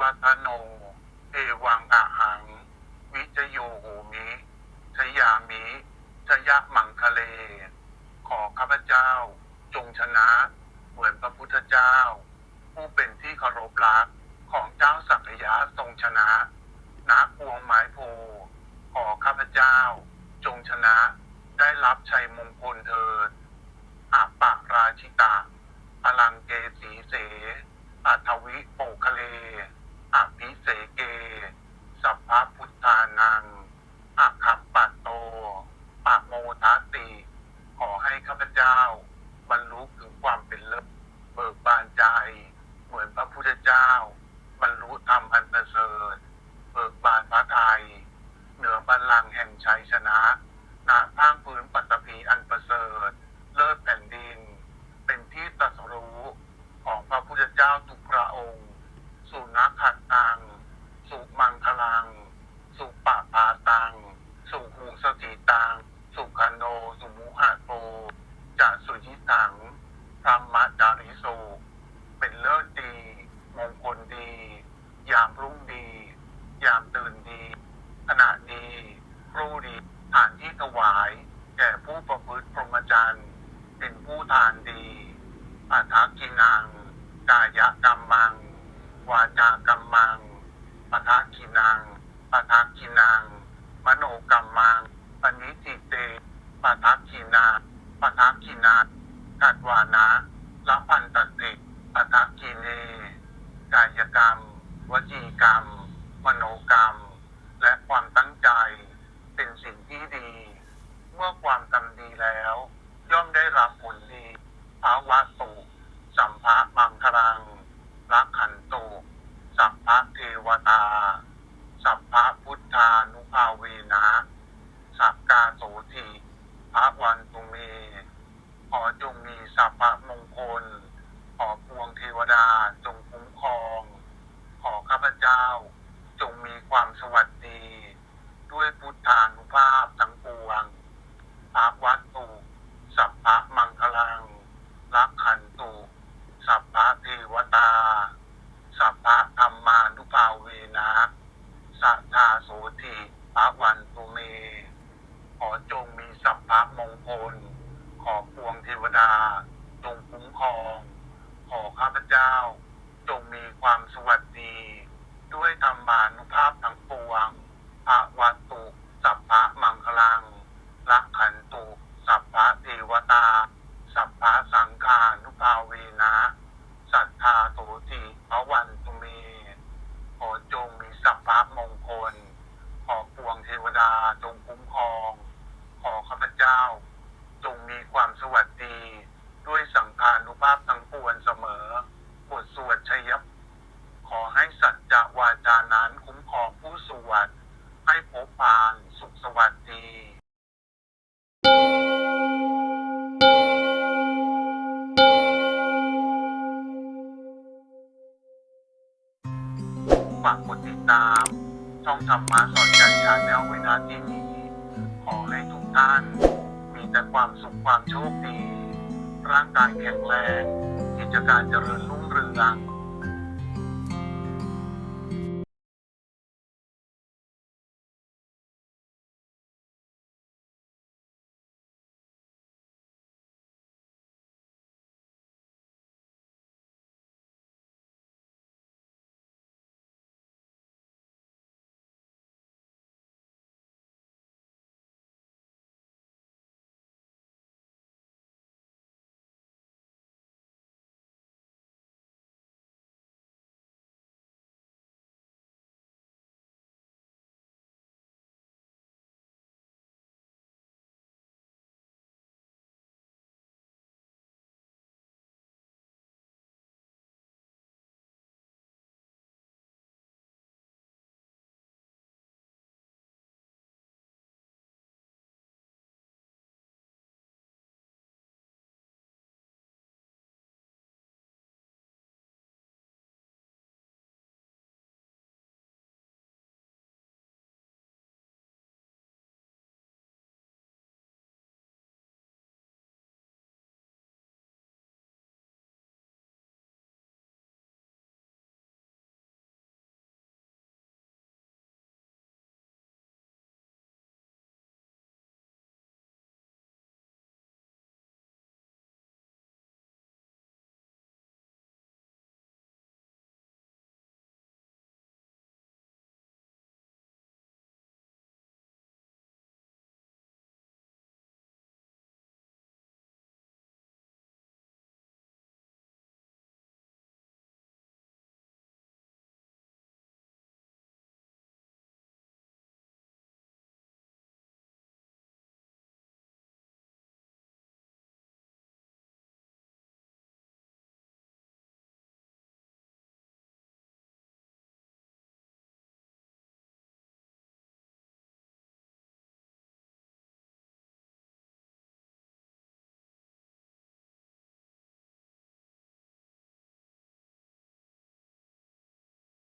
วัฒโน เอวังอาหัง วิจโยโหมิชยามิชยะมังคะเล ขอข้าพเจ้า จงชนะ เหมือนพระพุทธเจ้า ผู้เป็นที่เคารพรักของเจ้าสักยะทรงชนะณพวงไม้โพขอข้าพเจ้า จงชนะได้รับชัยมงคลเถิดอาปากราชิตาอลังเกสีเสอัทวิโปคะเล อภิเสเก สัพพะพุทธานังอาคัปปัตโตปากโมทัสติ ขอให้ข้าพเจ้า บรรลุถึงความเป็นเลิศเบิกบานใจ เหมือนพระพุทธเจ้า บรรลุธรรมอันประเสริฐเบิกบานพระทัยเหนือบัลลังก์แห่งชัยชนะณทางพื้นปัตตภีอันประเสริฐ เลิศแผ่นดิน เป็นที่ตรัสรู้ของพระพุทธเจ้าทุกพระองค์ สุนัขขัดตัง สุมังคลัง สุปะปาตัง สุหุสติตัง สุขโน สุมุหะโตจะสุยิตังธรรมจา ริโสเป็นเลิศดี มงคลดี ยามรุ่งดี ยามตื่นดี ขณะดีรู้ดีฐานที่ถวาย แก่ผู้ประพฤติพรหมจรรย์เป็นผู้ทานดีอัทักกินัง กายกรรมัง วาจากรรมังปทักกินังปทักกินัง มโนกรรมังปณิจิเตปทักกินาปทักกินากัดวานะ ละพันตติปทักกิเนกายกรรม วจีกรรม มโนกรรม และความตั้งใจ เป็นสิ่งที่ดี เมื่อความทำดีแล้ว ย่อมได้รับผลดีภาวะตุสัมภะมังคลังรักขันตุสัพพะเทวตา สัพพะพุทธานุภาเวนะ สัพกาโสทีพระวันตุเม ขอจงมีสัพพะมงคล ขอพวงเทวดาจงคุ้มครอง ขอข้าพเจ้า จงมีความสวัสดี ด้วยพุทธานุภาพทั้งปวงภาวัตตุสัพพะมังคลัง รักขันตุสัพพะเทวตา สัพพะธรรมานุภาเวนะสัทธาโสติพระวันตุเม ขอจงมีสัพพะมงคล วงเทวดาจงคุ้มครอง ขอข้าพเจ้า จงมีความสวัสดี ด้วยธรรมานุภาพทั้งปวงพระวัตตุสัพพะมังคลังรักขันตุสัพพะเทวตา สัพพะสังฆานุภาเวนะสัทธาโสติพระวันตุเมขอจงมีสัพพะมงคล ขอพวงเทวดาจงคุ้มครอง ขอข้าพเจ้าากกดติดตาม ช่องธรรมะสอนใจชาแนลไว้นะที่นี้ ขอให้ทุกท่าน มีแต่ความสุขความโชคดี ร่างกายแข็งแรงกิจการเจริญรุ่งเรือง